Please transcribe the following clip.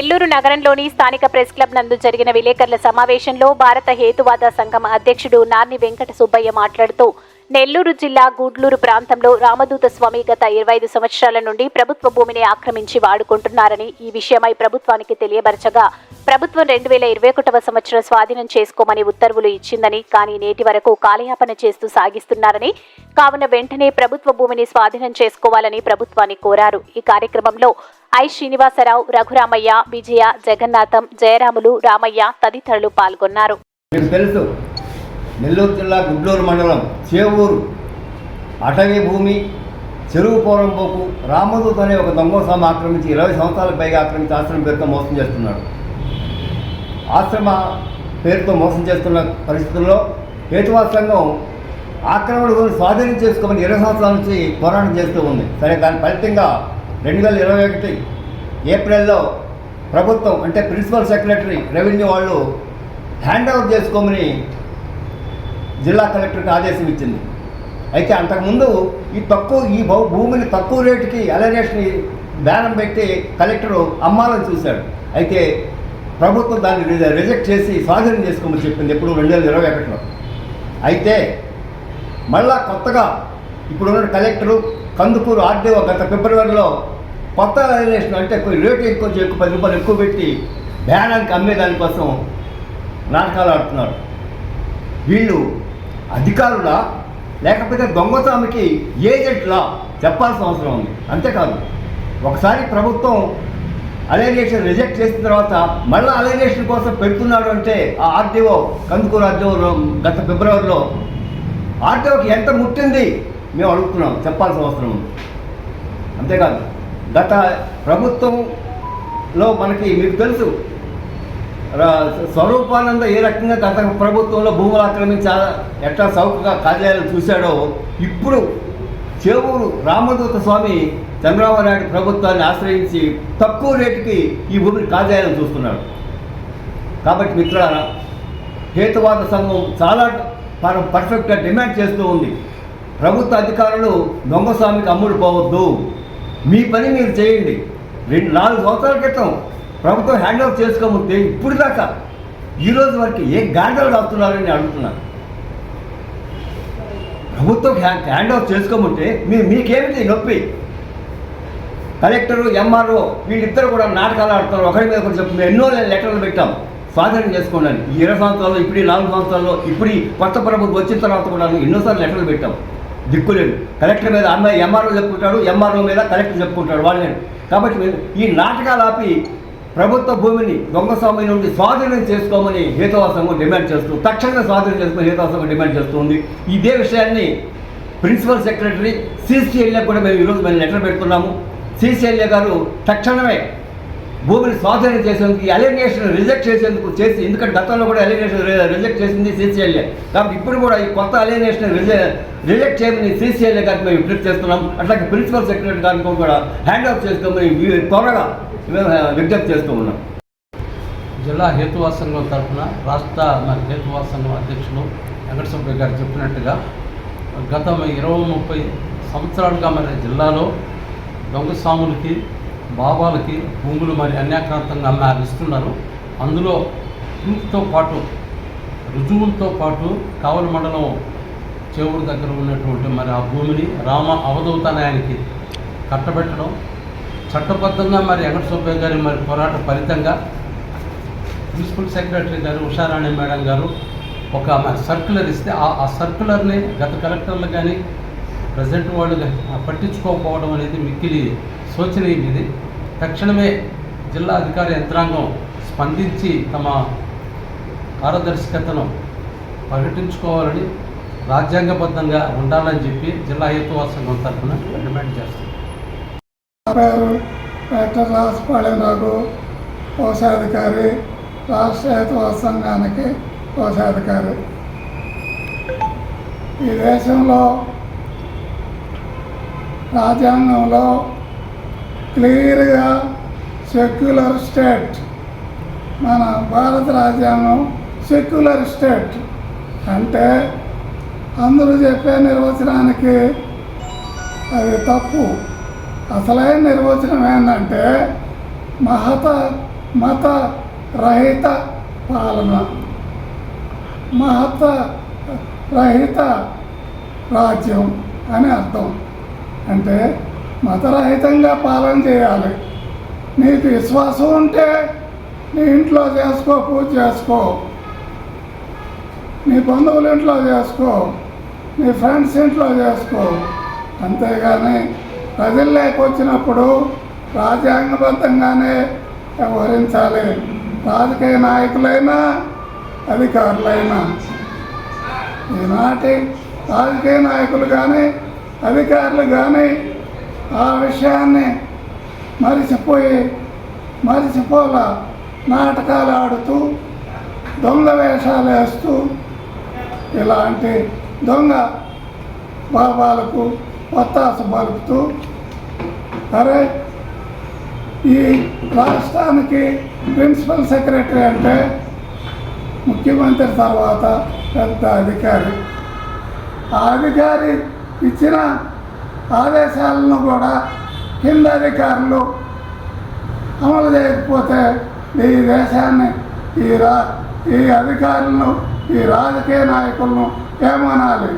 నెల్లూరు నగరంలోని స్థానిక press club నందు జరిగిన విలేకరుల సమావేశంలో భారత హేతువాద సంఘం అధ్యక్షుడు నార్ని వెంకట సుబ్బయ్య మాట్లాడుతూ నెల్లూరు జిల్లా గూడ్లూరు ప్రాంతంలో రామదూత స్వామి గత ఇరవై ఐదు సంవత్సరాల నుండి ప్రభుత్వ భూమిని ఆక్రమించి వాడుకుంటున్నారని ఈ విషయమై ప్రభుత్వానికి తెలియబరచగా ప్రభుత్వం రెండు వేల ఇరవై ఒకటవ సంవత్సరం స్వాధీనం చేసుకోమని ఉత్తర్వులు ఇచ్చిందని కానీ నేటి వరకు కాలయాపన చేస్తూ సాగిస్తున్నారని కావున వెంటనే ప్రభుత్వ భూమిని స్వాధీనం చేసుకోవాలని ప్రభుత్వాన్ని కోరారు. ఈ కార్యక్రమంలో ఐ శ్రీనివాసరావు రఘురామయ్య విజయ జగన్నాథం జయరాములు రామయ్య తదితరులు పాల్గొన్నారు. నెల్లూరు జిల్లా గుడ్లూరు మండలం చేవూరు. అటవీ భూమి చెరువు పోరంపోకు రామదూత్ అనే ఒక దొంగస్వామి ఆక్రమించి ఇరవై సంవత్సరాల పైగా ఆక్రమించి ఆశ్రమం పేరుతో మోసం చేస్తున్నాడు. ఆశ్రమ పేరుతో మోసం చేస్తున్న పరిస్థితుల్లో హేతువాద సంఘం ఆక్రమణ గురించి స్వాధీనం చేసుకోమని ఇరవై సంవత్సరాల నుంచి పోరాటం చేస్తూ ఉంది. సరే దాని ఫలితంగా రెండు వేల ఇరవై ఒకటి ఏప్రిల్లో ప్రభుత్వం అంటే ప్రిన్సిపల్ సెక్రటరీ రెవెన్యూ వాళ్ళు హ్యాండ్ ఓవర్ చేసుకోమని జిల్లా కలెక్టర్కి ఆదేశం ఇచ్చింది. అయితే అంతకుముందు ఈ తక్కువ ఈ భూ- భూమిని తక్కువ రేటుకి ఎలరేషన్ బేరం పెట్టి కలెక్టరు అమ్మాలని చూశాడు. అయితే ప్రభుత్వం దాన్ని రిజెక్ట్ చేసి స్వాధీనం చేసుకోమని చెప్పింది ఎప్పుడు రెండు వేల ఇరవై ఒకటిలో. అయితే మళ్ళా కొత్తగా ఇప్పుడున్న కలెక్టరు కందుకూరు ఆర్డీఓ గత ఫిబ్రవరిలో కొత్త అలనేషన్ అంటే రేటు ఎక్కువ ఎక్కువ పది రూపాయలు ఎక్కువ పెట్టి బేరానికి అమ్మేదానికోసం నాటకాలు ఆడుతున్నారు. వీళ్ళు అధికారులా లేకపోతే దొంగస్వామికి ఏజెంట్లా చెప్పాల్సిన అవసరం ఉంది. అంతేకాదు ఒకసారి ప్రభుత్వం అలైనేషన్ రిజెక్ట్ చేసిన తర్వాత మళ్ళీ అలైనేషన్ కోసం పెడుతున్నాడు అంటే ఆ ఆర్టీఓ కందుకూరు ఆర్టీఓ గత ఫిబ్రవరిలో ఆర్టీఓకి ఎంత ముట్టింది మేము అడుగుతున్నాం చెప్పాల్సిన అవసరం ఉంది. అంతేకాదు గత ప్రభుత్వంలో మనకి మీకు తెలుసు స్వరూపానంద ఏ రకంగా గత ప్రభుత్వంలో భూములు ఆక్రమించి ఎట్లా చౌకగా కార్యాలయాలు చూశాడో ఇప్పుడు చేవూరు రామదూత స్వామి చంద్రబాబు నాయుడు ప్రభుత్వాన్ని ఆశ్రయించి తక్కువ రేటుకి ఈ భూమిని కార్యాలయం చూస్తున్నాడు. కాబట్టి మిత్రులారా హేతువాద సంఘం చాలా పర్ఫెక్ట్గా డిమాండ్ చేస్తూ ఉంది. ప్రభుత్వ అధికారులు దొంగస్వామికి అమ్ముడు పోవద్దు. మీ పని మీరు చేయండి. రెండు నాలుగు సంవత్సరాల క్రితం ప్రభుత్వం హ్యాండ్ ఓవర్ చేసుకోకపోతే ఇప్పుడు దాకా ఈ రోజు వరకు ఏ గాండలు అవుతున్నారని నేను అడుగుతున్నాను ప్రభుత్వం హ్యా- హ్యాండ్ ఓవర్ చేసుకోమంటే మీ మీకేమిటి నొప్పి? కలెక్టరు ఎంఆర్ఓ వీళ్ళిద్దరు కూడా నాటకాలు ఆడుతున్నారు ఒకరి మీద ఒకరు చెప్పి. ఎన్నో లెటర్లు పెట్టాం. స్వాధీనం చేసుకోండి. ఈ ఇరవై సంవత్సరాల్లో ఇప్పుడు నాలుగు సంవత్సరాల్లో ఇప్పుడు కొత్త ప్రభుత్వం వచ్చిన తర్వాత కూడా ఎన్నోసార్లు లెటర్లు పెట్టాం. దిక్కులేదు కలెక్టర్ మీద అమ్మాయి ఎంఆర్ఓ చెప్పుకుంటాడు ఎంఆర్ఓ మీద కలెక్టర్ చెప్పుకుంటాడు వాళ్ళని. కాబట్టి ఈ నాటకాలు ఆపి ప్రభుత్వ భూమిని దొంగస్వామి నుండి స్వాధీనం చేసుకోమని హేతువాసంగా డిమాండ్ చేస్తూ తక్షణమే స్వాధీనం చేసుకుని హేతువాసంగా డిమాండ్ చేస్తుంది ఇదే విషయాన్ని ప్రిన్సిపల్ సెక్రటరీ సిసిఎల్ఏ కూడా మేము ఈరోజు మేము లెటర్ పెడుతున్నాము. సిసిఎల్ఏ గారు తక్షణమే భూమిని స్వాధీనం చేసేందుకు ఈ అలిగేషన్ రిజెక్ట్ చేసేందుకు చేసి ఎందుకంటే గతంలో కూడా అలిగేషన్ రిజెక్ట్ చేసింది సిసిఎల్ఏ కాబట్టి ఇప్పుడు కూడా ఈ కొత్త అలిగేషన్ రిజెక్ట్ చేయమని సిసిఎల్ఏ గారికి మేము విజ్ఞప్తి చేస్తున్నాం. అట్లాగే ప్రిన్సిపల్ సెక్రటరీ గారికి కూడా హ్యాండ్ ఆఫ్ చేసుకోమని త్వరగా మేము విజ్ఞప్తి చేస్తూ ఉన్నాం. జిల్లా హేతువా సంఘం తరఫున రాష్ట్ర మరి హేతువా సంఘం అధ్యక్షులు వెంకటసుబ్బయ్య గారు చెప్పినట్టుగా గత ఇరవై ముప్పై సంవత్సరాలుగా మరి జిల్లాలో దొంగస్వాములకి బాబాలకి భూములు మరి అన్యాక్రాంతంగా అమ్మారు ఇస్తున్నారు అందులో ప్రూఫ్తో పాటు రుజువులతో పాటు కావలి మండలం చేవుడు దగ్గర ఉన్నటువంటి మరి ఆ భూమిని రామ అవధూతనాయానికి కట్టబెట్టడం చట్టబద్ధంగా మరి వెంకట సుబ్బయ్య గారి మరి పోరాట ఫలితంగా ప్రిన్సిపల్ సెక్రటరీ గారు ఉషారాణి మేడం గారు ఒక మరి సర్క్యులర్ ఇస్తే ఆ సర్క్యులర్ని గత కలెక్టర్లు కానీ ప్రజెంట్ వాళ్ళు పట్టించుకోకపోవడం అనేది మిక్కిలి శోచనీయం ఇది. తక్షణమే జిల్లా అధికార యంత్రాంగం స్పందించి తమ పారదర్శకతను ప్రకటించుకోవాలని రాజ్యాంగబద్ధంగా ఉండాలని చెప్పి జిల్లా హేతువాద సంఘం తరఫున డిమాండ్ చేస్తుంది గారు డాక్టర్ రాసపాళెం నాకు కోశాధికారి రాష్ట్ర హేతువాద సంఘానికి కోశాధికారి. ఈ దేశంలో రాజ్యాంగంలో క్లియర్గా సెక్యులర్ స్టేట్ మన భారత రాజ్యాంగం సెక్యులర్ స్టేట్. అంటే అందరూ చెప్పే నిర్వచనానికి అది తప్పు. అసలైన నిర్వచనం ఏంటంటే మహత మత రహిత పాలన. మహత రహిత రాజ్యం అని అర్థం. అంటే మతరహితంగా పాలన చేయాలి. నీకు విశ్వాసం ఉంటే నీ ఇంట్లో చేసుకో పూజ చేసుకో. నీ బంధువుల ఇంట్లో చేసుకో. నీ ఫ్రెండ్స్ ఇంట్లో చేసుకో. అంతేగాని ప్రజల్లోకి వచ్చినప్పుడు రాజ్యాంగబద్ధంగానే వ్యవహరించాలి. రాజకీయ నాయకులైనా అధికారులైనా. ఈనాటి రాజకీయ నాయకులు కానీ అధికారులు కానీ ఆ విషయాన్ని మరిచిపోయి మరిచిపోలా నాటకాలు ఆడుతూ దొంగ వేషాలు వేస్తూ ఇలాంటి దొంగ భావాలకు ఒత్తాస పలుకుతూ అరే ఈ రాష్ట్రానికి ప్రిన్సిపల్ సెక్రటరీ అంటే ముఖ్యమంత్రి తర్వాత పెద్ద అధికారి. ఆ అధికారి ఇచ్చిన ఆదేశాలను కూడా కింద అధికారులు అమలు చేయకపోతే ఈ దేశాన్ని ఈ రా ఈ అధికారులను ఈ రాజకీయ నాయకులను ఏమనాలి?